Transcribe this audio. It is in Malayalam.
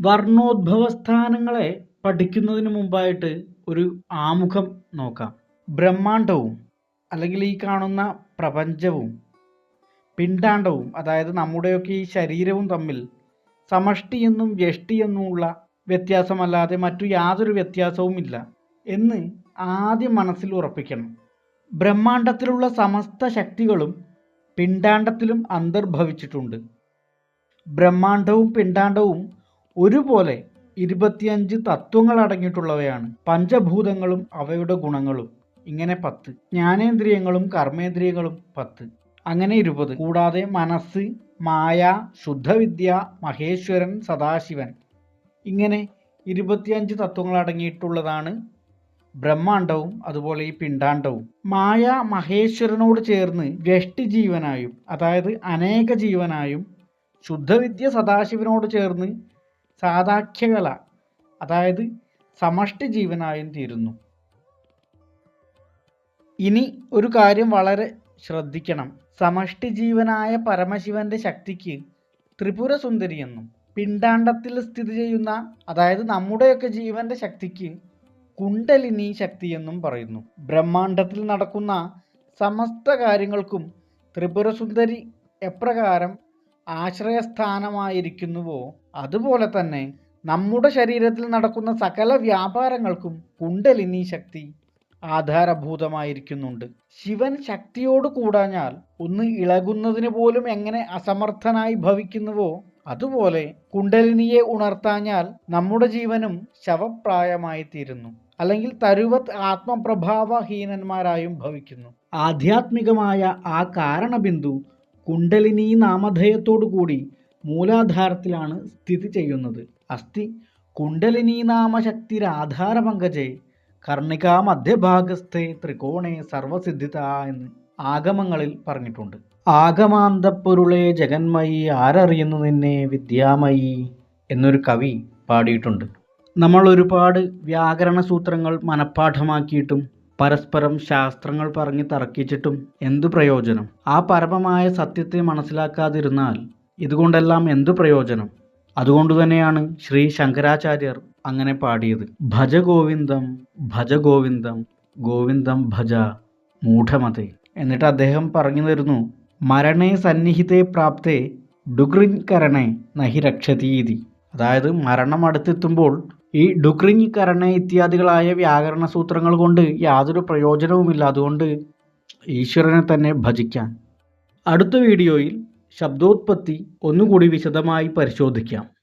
വർണോദ്ഭവസ്ഥാനങ്ങളെ പഠിക്കുന്നതിന് മുമ്പായിട്ട് ഒരു ആമുഖം നോക്കാം. ബ്രഹ്മാണ്ടവും അല്ലെങ്കിൽ ഈ കാണുന്ന പ്രപഞ്ചവും പിണ്ടാണ്ടവും അതായത് നമ്മുടെയൊക്കെ ഈ ശരീരവും തമ്മിൽ സമഷ്ടി എന്നും വ്യഷ്ടി എന്നുമുള്ള വ്യത്യാസമല്ലാതെ മറ്റു യാതൊരു വ്യത്യാസവുമില്ല എന്ന് ആദ്യം മനസ്സിൽ ഉറപ്പിക്കണം. ബ്രഹ്മാണ്ടത്തിലുള്ള സമസ്ത ശക്തികളും പിണ്ടാണ്ടത്തിലും അന്തർഭവിച്ചിട്ടുണ്ട്. ബ്രഹ്മാണ്ടവും പിണ്ടാണ്ടവും ഒരുപോലെ ഇരുപത്തിയഞ്ച് തത്വങ്ങൾ അടങ്ങിയിട്ടുള്ളവയാണ് പഞ്ചഭൂതങ്ങളും അവയുടെ ഗുണങ്ങളും. ഇങ്ങനെ പത്ത്. ജ്ഞാനേന്ദ്രിയങ്ങളും കർമ്മേന്ദ്രിയങ്ങളും പത്ത്. അങ്ങനെ ഇരുപത്. കൂടാതെ മനസ്സ് മായ ശുദ്ധവിദ്യ മഹേശ്വരൻ സദാശിവൻ. ഇങ്ങനെ ഇരുപത്തിയഞ്ച് തത്വങ്ങൾ അടങ്ങിയിട്ടുള്ളതാണ് ബ്രഹ്മാണ്ടവും അതുപോലെ ഈ പിണ്ടാണ്ടവും മായ മഹേശ്വരനോട് ചേർന്ന് വ്യഷ്ടി ജീവനായും അതായത് അനേക ജീവനായും ശുദ്ധവിദ്യ സദാശിവനോട് ചേർന്ന് സാദാഖ്യകല അതായത് സമഷ്ടി ജീവനായും തീരുന്നു. ഇനി ഒരു കാര്യം വളരെ ശ്രദ്ധിക്കണം. സമഷ്ടി ജീവനായ പരമശിവന്റെ ശക്തിക്ക് ത്രിപുര സുന്ദരി എന്നും പിണ്ടാണ്ടത്തിൽ സ്ഥിതി ചെയ്യുന്ന അതായത് നമ്മുടെയൊക്കെ ജീവന്റെ ശക്തിക്ക് കുണ്ടലിനി ശക്തി എന്നും പറയുന്നു. ബ്രഹ്മാണ്ടത്തിൽ നടക്കുന്ന സമസ്ത കാര്യങ്ങൾക്കും ത്രിപുര സുന്ദരി എപ്രകാരം ആശ്രയസ്ഥാനമായിരിക്കുന്നുവോ? അതുപോലെ തന്നെ നമ്മുടെ ശരീരത്തിൽ നടക്കുന്ന സകല വ്യാപാരങ്ങൾക്കും കുണ്ടലിനി ശക്തി ആധാരഭൂതമായിരിക്കുന്നുണ്ട്. ശിവൻ ശക്തിയോട് കൂടാഞ്ഞാൽ ഒന്ന് ഇളകുന്നതിന് പോലും എങ്ങനെ അസമർത്ഥനായി ഭവിക്കുന്നുവോ? അതുപോലെ കുണ്ടലിനിയെ ഉണർത്താഞ്ഞാൽ നമ്മുടെ ജീവനും ശവപ്രായമായി തീരുന്നു അല്ലെങ്കിൽ തരുവത് ആത്മപ്രഭാവഹീനന്മാരായും ഭവിക്കുന്നു. ആധ്യാത്മികമായ ആ കാരണബിന്ദു കുണ്ടലിനി നാമധേയത്തോടു കൂടി മൂലാധാരത്തിലാണ് സ്ഥിതി ചെയ്യുന്നത്. അസ്ഥി കുണ്ടലിനി നാമശക്തിരാധാരപങ്കജേ കർണികാ മധ്യഭാഗസ്ഥേ ത്രികോണേ സർവസിദ്ധിത എന്ന് ആഗമങ്ങളിൽ പറഞ്ഞിട്ടുണ്ട്. ആഗമാന്തപ്പൊരുളെ ജഗന്മയി ആരറിയുന്നു നിന്നെ വിദ്യാമയി എന്നൊരു കവി പാടിയിട്ടുണ്ട്. നമ്മൾ ഒരുപാട് വ്യാകരണ സൂത്രങ്ങൾ മനഃപ്പാഠമാക്കിയിട്ടും പരസ്പരം ശാസ്ത്രങ്ങൾ പറഞ്ഞ് തർക്കിച്ചിട്ടും എന്തു പ്രയോജനം? ആ പരമമായ സത്യത്തെ മനസ്സിലാക്കാതിരുന്നാൽ ഇതുകൊണ്ടെല്ലാം എന്തു പ്രയോജനം? അതുകൊണ്ട് തന്നെയാണ് ശ്രീ ശങ്കരാചാര്യർ അങ്ങനെ പാടിയത്. ഭജ ഗോവിന്ദം ഭജ ഗോവിന്ദം ഗോവിന്ദം ഭജ മൂഢമതേ. എന്നിട്ട് അദ്ദേഹം പറഞ്ഞു തരുന്നു മരണേ സന്നിഹിതേ പ്രാപ്തേ ഡുഗ്രിൻകരണേ നഹി രക്ഷതീതി. അതായത് മരണം അടുത്തെത്തുമ്പോൾ ഈ ഡുഗ്രിൻകരണ ഇത്യാദികളായ വ്യാകരണ സൂത്രങ്ങൾ കൊണ്ട് യാതൊരു പ്രയോജനവുമില്ല അതുകൊണ്ട് ഈശ്വരനെ തന്നെ ഭജിക്കാൻ അടുത്ത വീഡിയോയിൽ ശബ്ദോത്പത്തി ഒന്നുകൂടി വിശദമായി പരിശോധിക്കാം.